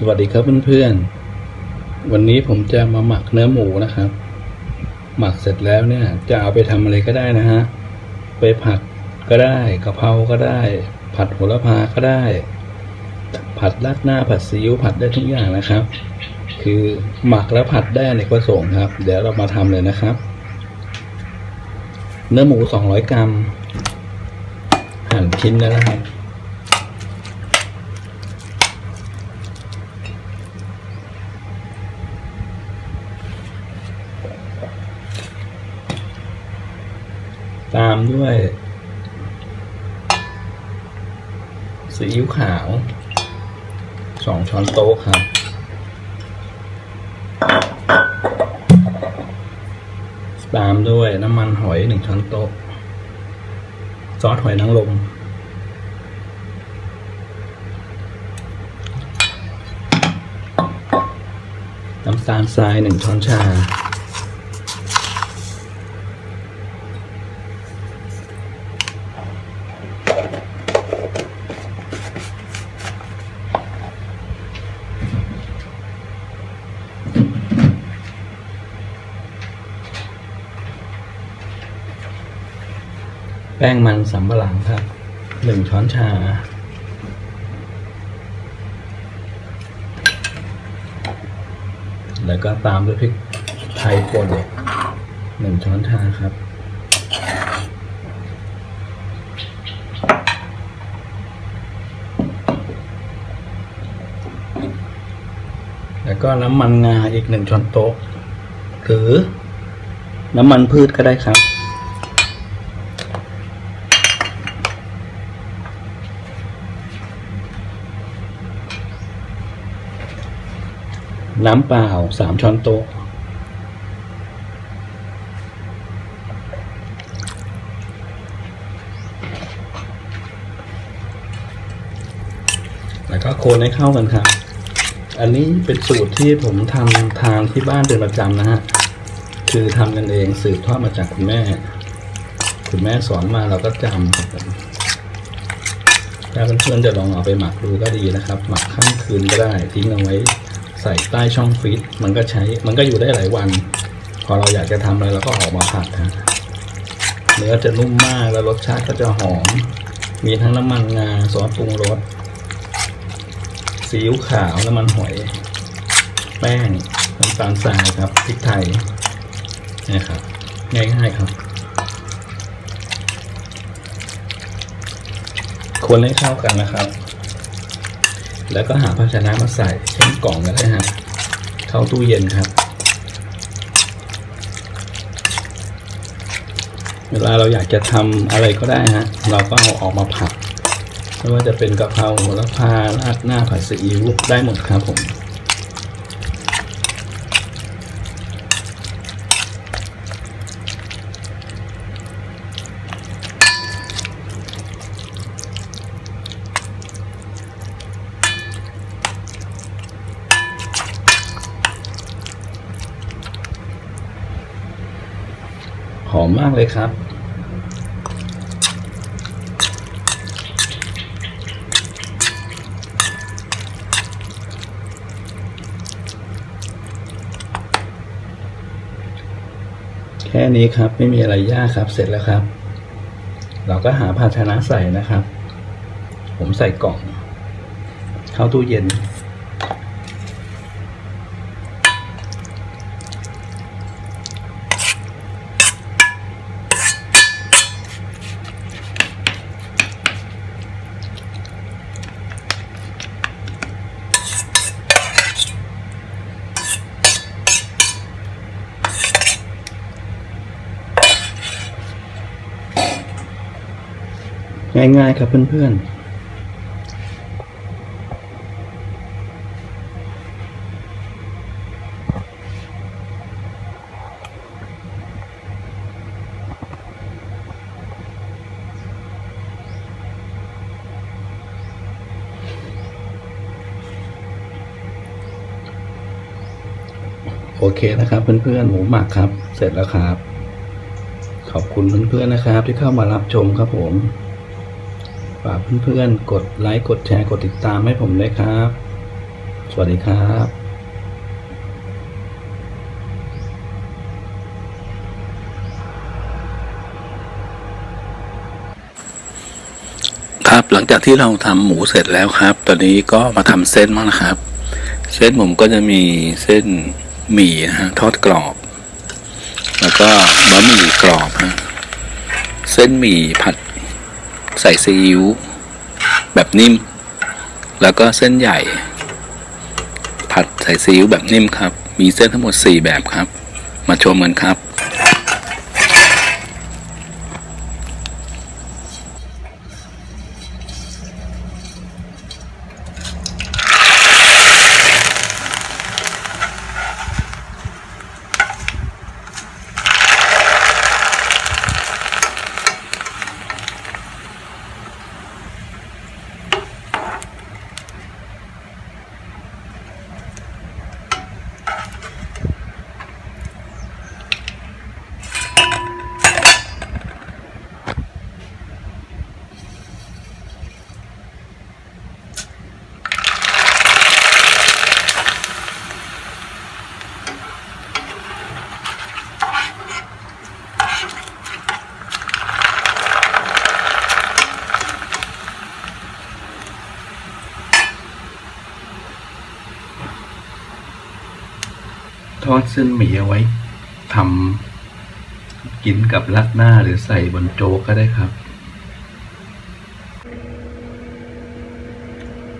สวัสดีครับเพื่อนๆ วันนี้ผมจะมาหมักเนื้อหมูนะครับ หมักเสร็จแล้วเนี่ย จะเอาไปทำอะไรก็ได้นะฮะ ไปผัดก็ได้กะเพราก็ได้ ผัดโหระพาก็ได้ ผัดราดหน้าผัดซีอิ๊วผัดได้ทุกอย่างนะครับ คือหมักแล้วผัดได้ในประสงค์ครับ เดี๋ยวเรามาทำเลยนะครับ เนื้อหมู 200 กรัม หั่นชิ้นนะครับ ตามด้วยซีอิ๊วขาวสองช้อนโต๊ะครับ ตามด้วยน้ำมันหอยหนึ่งช้อนโต๊ะ ซอสหอยนางรมน้ำตาลทรายหนึ่งช้อนชา แป้งมันสำปะหลังครับหนึ่งช้อนชา แล้วก็ตามด้วยพริกไทยป่นหนึ่งช้อนชาครับ แล้วก็น้ำมันงาอีกหนึ่งช้อนโต๊ะ หรือน้ำมันพืชก็ได้ครับ น้ำเปล่าสามช้อนโต๊ะ แล้วก็คนให้เข้ากันครับ อันนี้เป็นสูตรที่ผมทำทานที่บ้านเป็นประจำนะฮะ คือทำกันเองสืบทอดมาจากคุณแม่ คุณแม่สอนมาเราก็จำครับถ้าเพื่อนๆจะลองเอาไปหมักดูก็ดีนะครับ หมักข้ามคืนก็ได้ทิ้งเอาไว้ ใส่ใต้ช่องฟรีซมันก็ใช้มันก็อยู่ได้หลายวัน พอเราอยากจะทำอะไรเราก็ออกมาผัดฮะเนื้อจะนุ่มมากแล้วรสชาติก็จะหอม มีทั้งน้ำมันงาซอสปรุงรสซีอิ๊วขาวน้ำมันหอย แป้งน้ำตาลทรายครับพริกไทยนี่ครับง่ายๆครับ คนให้เข้ากันนะครับ แล้วก็หาภาชนะมาใส่เช่นกล่องก็ได้ฮะเข้าตู้เย็นครับ เวลาเราอยากจะทำอะไรก็ได้ฮะเราก็เอาออกมาผัดไม่ว่าจะเป็นกะเพราโหระพาราดหน้าผัดซีอิ๊วได้หมดครับผม อมมากเลยครับ แค่นี้ครับไม่มีอะไรยากครับเสร็จแล้วครับ เราก็หาภาชนะใส่นะครับ ผมใส่กล่อง เข้าตู้เย็น ง่ายๆครับเพื่อนๆโอเคนะครับเพื่อนๆหมูหมักครับ เสร็จแล้วครับ ขอบคุณเพื่อนๆนะครับ ที่เข้ามารับชมครับผม ฝากเพื่อนๆ กดไลค์ กดแชร์ กดติดตามให้ผมด้ยครับชวัสดีครับครับหลังจากที่เราทำหมูเสร็จแล้วครับ ตอนนี้ก็มาทำเส้นบ้างนะครับ เส้นผมก็จะมีเส้นหมี่นะฮะทอดกรอบ แล้วก็บะหมี่กรอบฮะเส้นหมี่ผัด ใส่ซีอิ๊วแบบนิ่ม แล้วก็เส้นใหญ่ ผัดใส่ซีอิ๊วแบบนิ่มครับ มีเส้นทั้งหมด 4 แบบครับ มาชมกันครับ ทอดเส้นหมี่เอาไว้ทำกินกับรัดหน้าหรือใส่บนโจ๊กก็ได้ครับ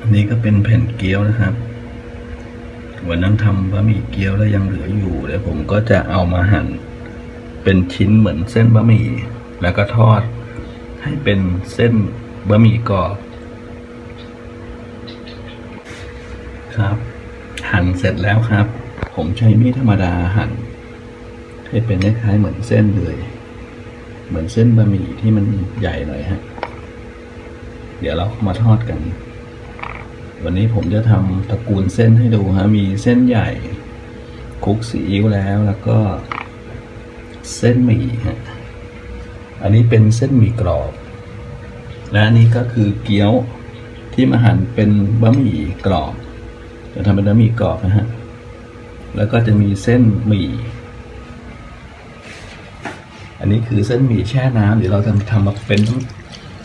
อันนี้ก็เป็นแผ่นเกี๊ยวนะครับวันนั้นทำบะหมี่เกี๊ยวแล้วยังเหลืออยู่เดี๋ยวผมก็จะเอามาหั่นเป็นชิ้นเหมือนเส้นบะหมี่แล้วก็ทอดให้เป็นเส้นบะหมี่กรอบครับ หั่นเสร็จแล้วครับ ผมใช้มีดธรรมดาหั่นให้เป็นคล้ายๆเหมือนเส้นเลย เหมือนเส้นบะหมี่ที่มันใหญ่หน่อยฮะ เดี๋ยวเรามาทอดกัน วันนี้ผมจะทำตระกูลเส้นให้ดูฮะ มีเส้นใหญ่คุกซีอิ๊วแล้วแล้วก็ เส้นหมี่ฮะ อันนี้เป็นเส้นหมี่กรอบ และอันนี้ก็คือเกี๊ยวที่มาหั่นเป็นบะหมี่กรอบ จะทำเป็นบะหมี่กรอบนะฮะ แล้วก็จะมีเส้นหมี่ อันนี้คือเส้นหมี่แช่น้ำเดี๋ยวเราจะทำมาเป็น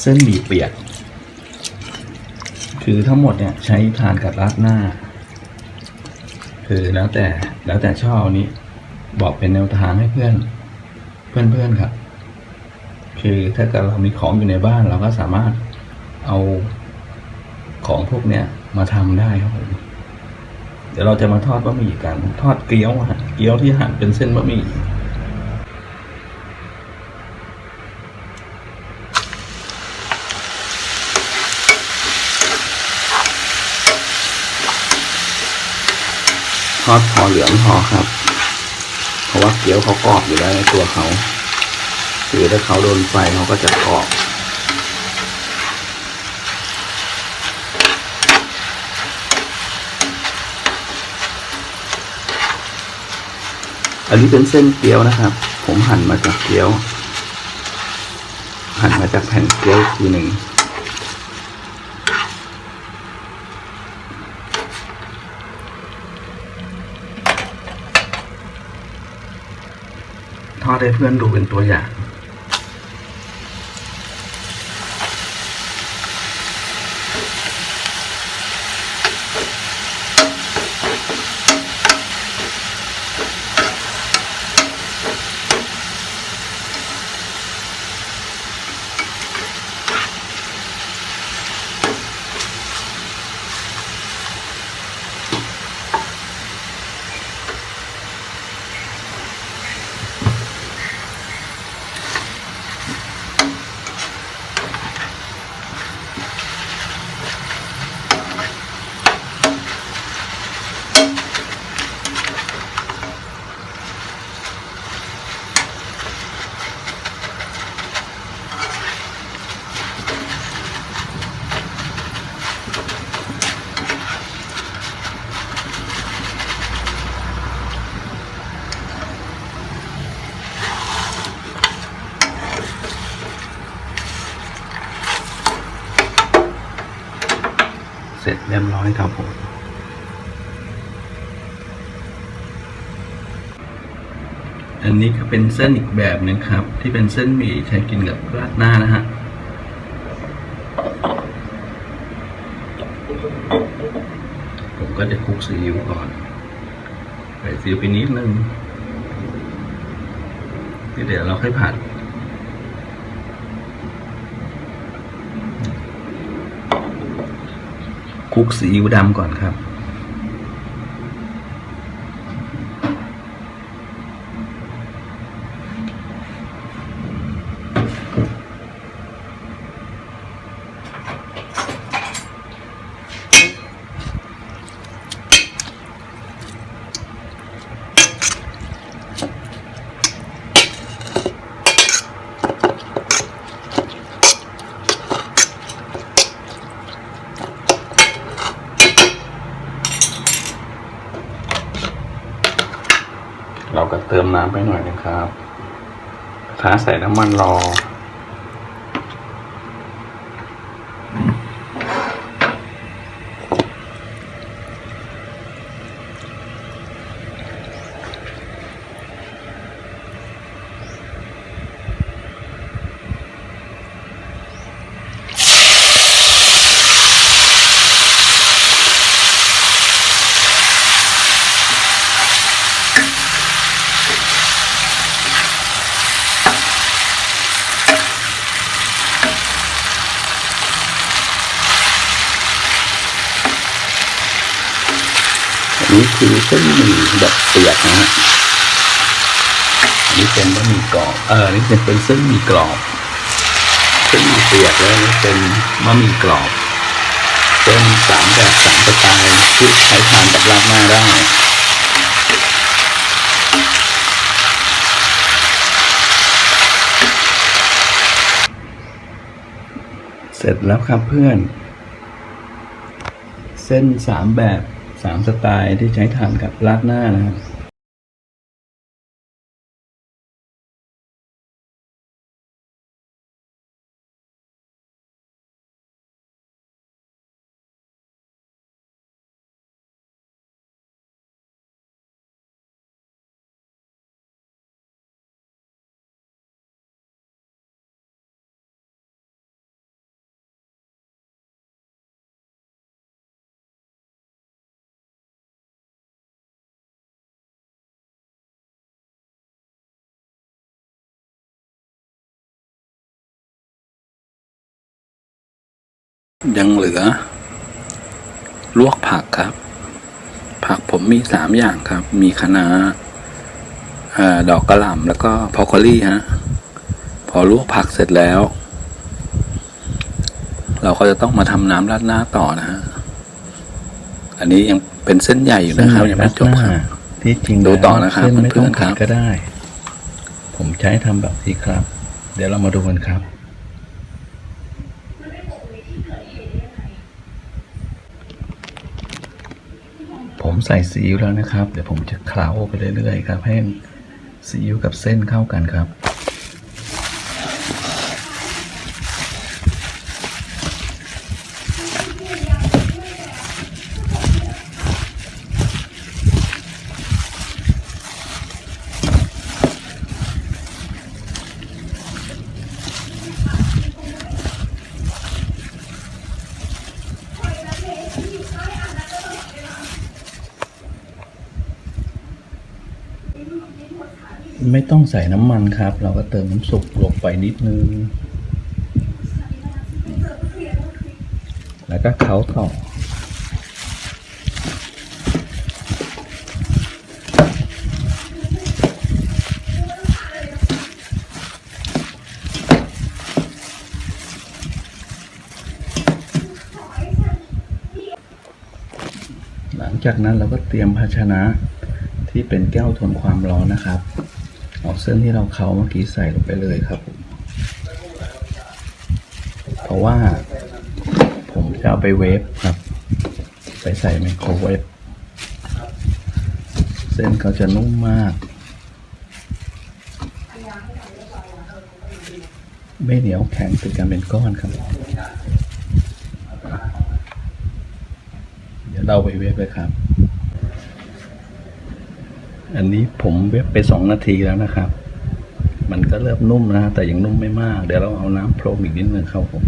เส้นหมี่เปียก คือทั้งหมดเนี่ยใช้ทานกับราดหน้า คือแล้วแต่แล้วแต่ชอบอันนี้บอกเป็นแนวทางให้เพื่อน เพื่อนๆครับ คือถ้าเกิดเรามีของอยู่ในบ้านเราก็สามารถเอาของพวกเนี้ยมาทำได้ครับผม เดี๋ยวเราจะมาทอดบะหมี่กัน ทอดเกี๊ยวฮะเกี๊ยวที่หั่นเป็นเส้นบะหมี่ทอดพอเหลืองพอครับ เพราะว่าเกี๊ยวเขากรอบอยู่แล้วในตัวเขา คือถ้าเขาโดนไฟเขาก็จะกรอบ อันนี้เป็นเส้นเกี๊ยวนะครับ ผมหั่นมาจากเกี๊ยว หั่นมาจากแผ่นเกี๊ยวทีหนึ่งทอดให้เพื่อนดูเป็นตัวอย่าง อยครับผมอันนี้ก็เป็นเส้นอีกแบบนึงครับ ที่เป็นเส้นหมี่ใช้กินกับราดหน้านะฮะผมก็จะคลุกซีอิ๊วก่อนใส่ซีอิ๊วไปนิดนึงเดี๋ยวเราค่อยผัด คุกซีอิ๊วดำก่อนครับ เราก็เติมน้ำไปหน่อยนะครับท้าใส่ น้ำมันรอ นี้คือเส้นหมี่แบบเปียกนะฮะอันนี้เป็นบะหมี่กรอบ เอออันนี้เป็นเส้นหมี่กรอบ เส้นหมี่เปียกแล้วนนี้เป็นบะหมี่กรอบ เป็นสามแบบสามสไตล์ที่ใช้ทานกับราดหน้าได้เสร็จแล้วครับเพื่อน เส้นสามแบบ สามสไตล์ที่ใช้ทานกับราดหน้านะครับ ยังเหลือ ลวกผักครับ ผักผมมีสามอย่างครับ มีคะน้าเอ่อดอกกระหล่ำแล้วก็พอคอลี่ฮะ พอลวกผักเสร็จแล้ว เราก็จะต้องมาทำน้ำราดหน้าต่อนะฮะ อันนี้ยังเป็นเส้นใหญ่อยู่นะครับยังไม่จบครับที่จริงดูต่อนะครับเส้นไม่เพื่ต้อองนๆครัผับดก็ได้ ผมใช้ทำแบบนี้ครับ เดี๋ยวเรามาดูกันครับ ผมใส่ซีอิ๊วแล้วนะครับ เดี๋ยวผมจะเคล้าไปเรื่อยๆครับให้ซีอิ๊วกับเส้นเข้ากันครับ ต้องใส่น้ำมันครับ เราก็เติมน้ำซุปลงไปนิดนึง แล้วก็เคล้าต่อ หลังจากนั้นเราก็เตรียมภาชนะที่เป็นแก้วทนความร้อนนะครับ เอาเส้นที่เราเคาเมื่อกี้ใส่ลงไปเลยครับผมเพราะว่า ผมจะเอาไปเวฟครับ ไปใส่ไมโครเวฟเส้นเขาจะนุ่มมาก ไม่เหนียวแข็งติดกันเป็นก้อนครับ เดี๋ยวเราไปเวฟเลยครับ อันนี้ผมเว็บไปสองนาทีแล้วนะครับ มันก็เริ่มนุ่มนะ แต่ยังนุ่มไม่มาก เดี๋ยวเราเอาน้ำพรมอีกนิดนึงครับผม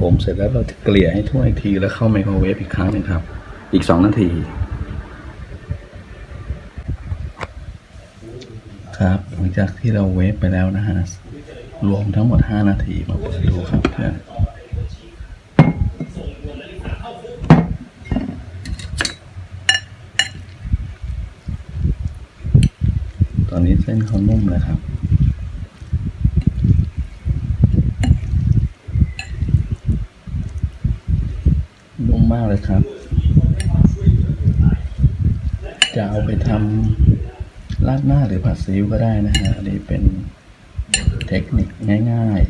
ผมเสร็จแล้วเราจะเกลี่ยให้ทั่วอีกทีแล้วเข้าไมโครเวฟอีกครั้งหนึ่งครับ อีกสองนาทีครับหลังจากที่เราเวฟไปแล้วนะฮะรวมทั้งหมด 5 นาทีมาเปิดดูครับเพื่อน ตอนนี้เส้นเขานุ่มเลยครับ นุ่มมากเลยครับ จะเอาไปทำราดหน้าหรือผัดซีอิ๊วก็ได้นะฮะอันนี้เป็นเทคนิคง่าย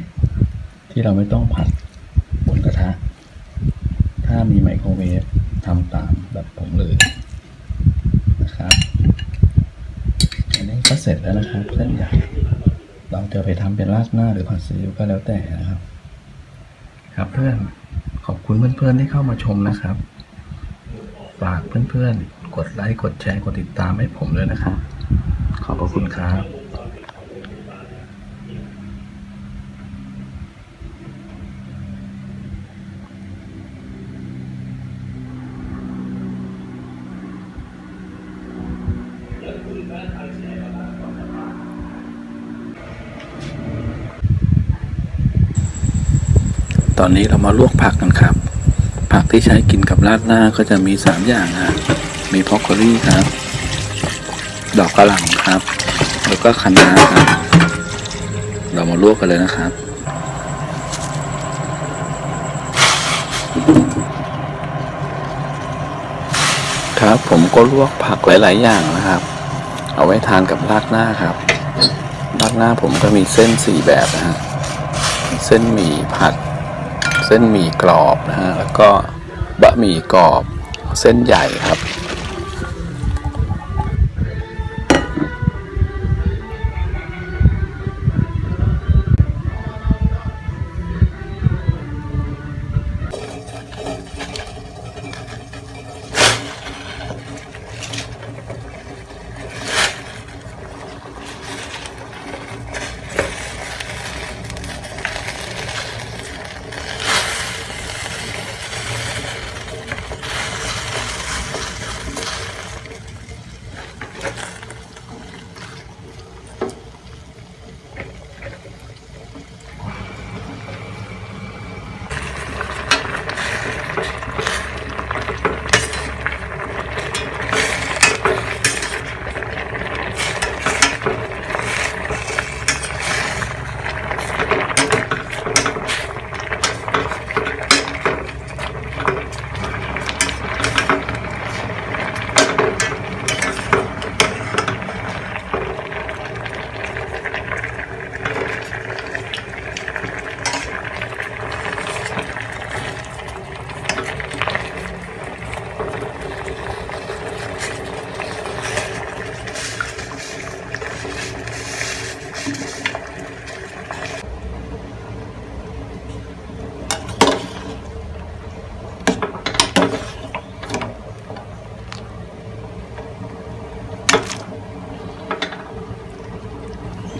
ๆ ที่เราไม่ต้องผัดบนกระทะ ถ้ามีไมโครเวฟทำตามแบบผมเลยนะครับ ก็เสร็จแล้วนะครับเส้นใหญ่เราจะไปทำเป็นราดหน้าหรือผัดซีอิ๊วก็แล้วแต่นะครับ ครับเพื่อนขอบคุณเพื่อนๆที่เข้ามาชมนะครับฝากเพื่อนๆกดไลค์กดแชร์กดติดตามให้ผมด้วยนะครับ ขอบพระคุณครับ ต อนนี้เรามาลวกผักกันครับ ผักที่ใช้กินกับราดหน้าก็จะมีสามอย่างฮะมีพอกโคลี่ครับ ดอกกระหล่ำครับ แล้วก็คะน้าครับ เรามาลวกกันเลยนะครับครับผมก็ลวกผักหลาย ๆ อย่างนะครับ เอาไว้ทานกับราดหน้าครับราดหน้าผมก็มีเส้นสี่แบบนะฮะเส้นหมี่ผัด เส้นหมี่กรอบนะฮะแล้วก็บะหมี่กรอบเส้นใหญ่ครับ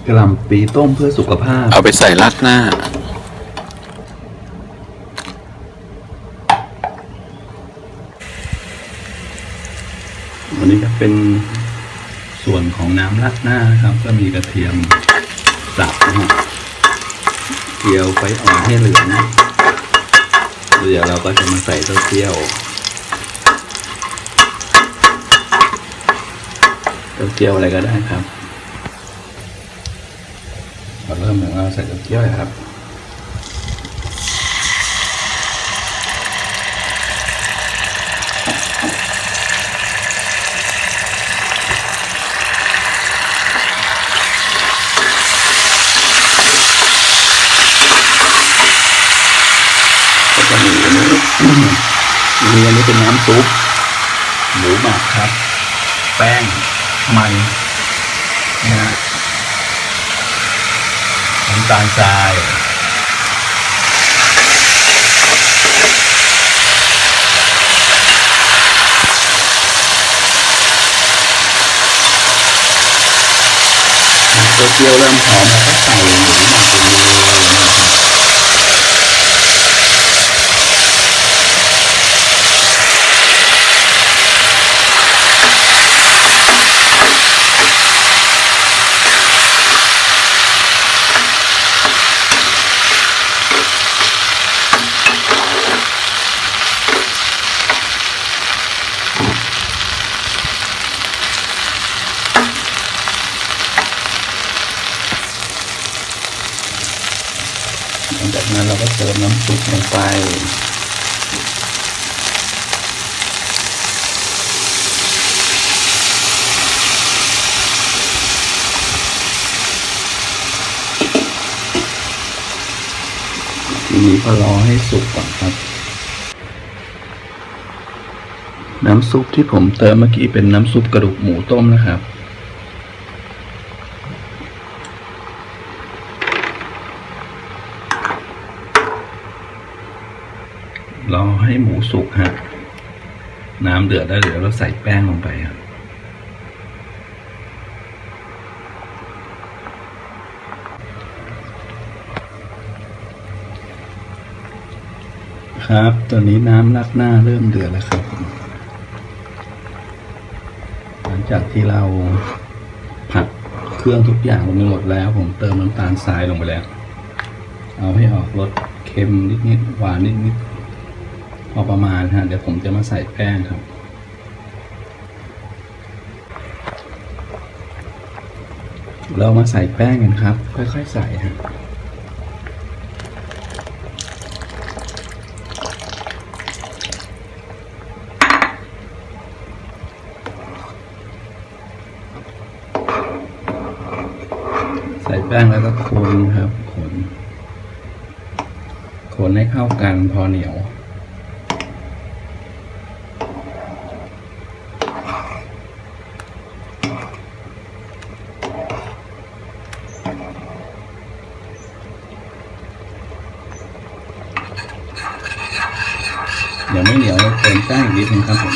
กระหล่ำปีต้มเพื่อสุขภาพ เอาไปใส่ราดหน้าวันนี้ก็เป็นส่วนของน้ำราดหน้านะครับ ก็มีกระเทียมสับนะฮะเจียวไฟอ่อนให้เหลืองเดี๋ยวเราก็จะมาใส่เต้าเจี้ยวเต้าเจี้ยวอะไรก็ได้ครับ ใส่ต้าเจี้ยวเลยครับก็จะมีอันนี้มีอันนี้เป็นน้ำซุปหมูหมักครับ แป้งมันนะฮะ น้ำตาลทรายเกี๊ยวเริ่มหอมแล้วก็ใส่ ซุปที่ผมเติมเมื่อกี้เป็นน้ำซุปกระดูกหมูต้มนะครับ รอให้หมูสุกฮะน้ำเดือดแล้วเดี๋ยวเราใส่แป้งลงไปครับครับ ตอนนี้น้ำรัดหน้าเริ่มเดือดแล้วครับ หลัง จากที่เราผัดเครื่องทุกอย่างลงไปหมดแล้ว ผมเติมน้ำตาลทรายลงไปแล้ว เอาให้ออกรสเค็มนิดๆหวานนิดๆพอประมาณฮะเดี๋ยวผมจะมาใส่แป้งครับเรามาใส่แป้งกันครับ ค่อยๆใส่ฮะ แป้งแล้วก็คนครับ คน คนให้เข้ากันพอเหนียว เดี๋ยวไม่เหนียวเราเติมแป้งอีกนิดนึงครับผม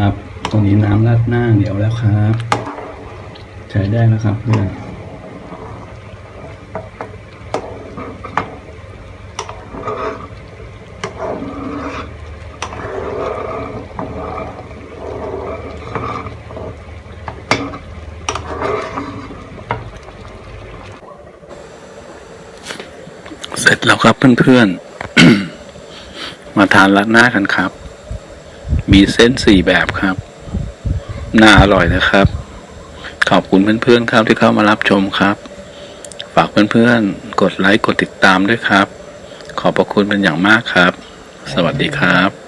ครับ ตรงนี้น้ำรา ดหน้าเหนียวแล้วครับ ใช้ได้แล้วครับเพื่อนเสร็จแล้วครับเพื่อนๆ มาทานราดหน้ากันครับ มีเส้นสี่แบบครับ น่าอร่อยนะครับ ขอบคุณเพื่อนๆครับที่เข้ามารับชมครับ ฝากเพื่อนๆ กดไลค์กดติดตามด้วยครับ ขอบพระคุณเป็นอย่างมากครับ สวัสดีครับ